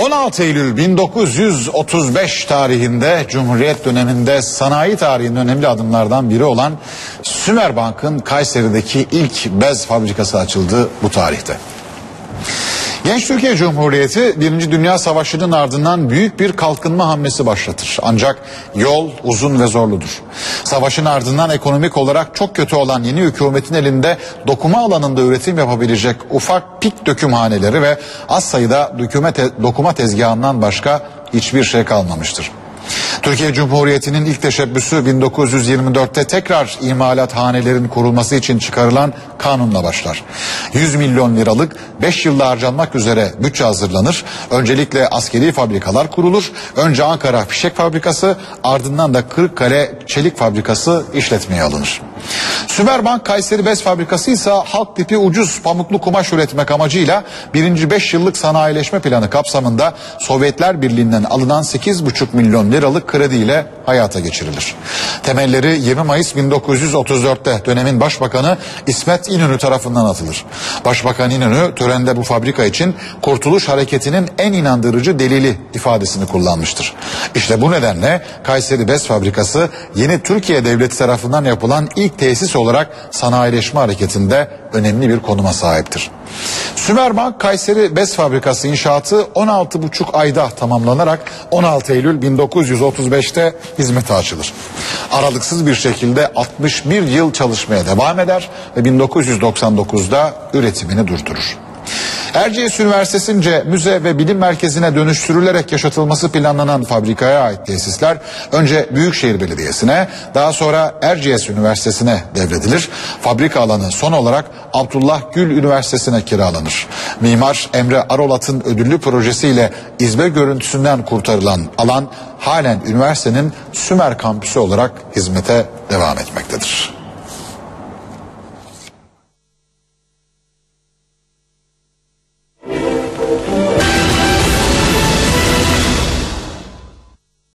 16 Eylül 1935 tarihinde Cumhuriyet döneminde sanayi tarihinin önemli adımlardan biri olan Sümerbank'ın Kayseri'deki ilk bez fabrikası açıldı bu tarihte. Genç Türkiye Cumhuriyeti Birinci Dünya Savaşı'nın ardından büyük bir kalkınma hamlesi başlatır. Ancak yol uzun ve zorludur. Savaşın ardından ekonomik olarak çok kötü olan yeni hükümetin elinde dokuma alanında üretim yapabilecek ufak pik dökümhaneleri ve az sayıda dokuma, te dokuma tezgahından başka hiçbir şey kalmamıştır. Türkiye Cumhuriyeti'nin ilk teşebbüsü 1924'te tekrar imalat hanelerin kurulması için çıkarılan kanunla başlar. 100 milyon liralık 5 yılda harcanmak üzere bütçe hazırlanır. Öncelikle askeri fabrikalar kurulur. Önce Ankara Fişek Fabrikası ardından da Kırıkkale Çelik Fabrikası işletmeye alınır. Sümerbank Kayseri Bez Fabrikası ise halk tipi ucuz pamuklu kumaş üretmek amacıyla birinci 5 yıllık sanayileşme planı kapsamında Sovyetler Birliği'nden alınan 8,5 milyon liralık krediyle hayata geçirilir. Temelleri 20 Mayıs 1934'te dönemin başbakanı İsmet İnönü tarafından atılır. Başbakan İnönü törende bu fabrika için Kurtuluş Hareketi'nin en inandırıcı delili ifadesini kullanmıştır. İşte bu nedenle Kayseri Bez Fabrikası yeni Türkiye Devleti tarafından yapılan ilk tesis olarak sanayileşme hareketinde önemli bir konuma sahiptir. Sümerbank Kayseri Bez Fabrikası inşaatı 16,5 ayda tamamlanarak 16 Eylül 1935'te hizmete açılır. Aralıksız bir şekilde 61 yıl çalışmaya devam eder ve 1999'da üretimini durdurur. Erciyes Üniversitesi'nce müze ve bilim merkezine dönüştürülerek yaşatılması planlanan fabrikaya ait tesisler önce Büyükşehir Belediyesi'ne daha sonra Erciyes Üniversitesi'ne devredilir. Fabrika alanı son olarak Abdullah Gül Üniversitesi'ne kiralanır. Mimar Emre Arolat'ın ödüllü projesiyle izbe görüntüsünden kurtarılan alan halen üniversitenin Sümer kampüsü olarak hizmete devam etmektedir.